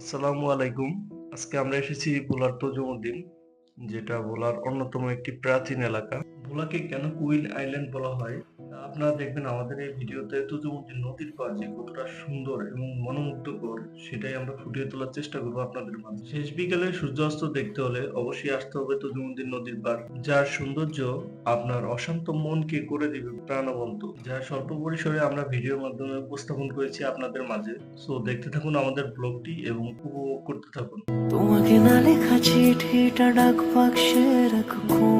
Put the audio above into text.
আসসালামু আলাইকুম। আজকে আমরা এসেছি ভোলার তজুমুদ্দিন, যেটা ভোলার অন্যতম একটি প্রাচীন এলাকা। ভোলাকে কেন কুইন আইল্যান্ড বলা হয়? আপনারা দেখবেন আমাদের এই ভিডিওতে তজুমুদ্দিন নদীর পাড় যে কতটা সুন্দর এবং মনোমুগ্ধকর, সেটাই আমরা ফুটিয়ে তোলার চেষ্টা করব আপনাদের মাঝে। শেষ বিকেলে সূর্যাস্ত দেখতে হলে অবশ্যই আসতে হবে তজুমুদ্দিন নদীর পাড়, যার সৌন্দর্য আপনার অশান্ত মনকে করে দিবে প্রাণবন্ত। যা স্বল্প পরিসরে আমরা ভিডিওর মাধ্যমে উপস্থাপন করেছি আপনাদের মাঝে। সো দেখতে থাকুন আমাদের ব্লগটি এবং উপভোগ করতে থাকুন। তোমাকে না লেখা চিঠিটা ডাক বাক্সের এক কোণে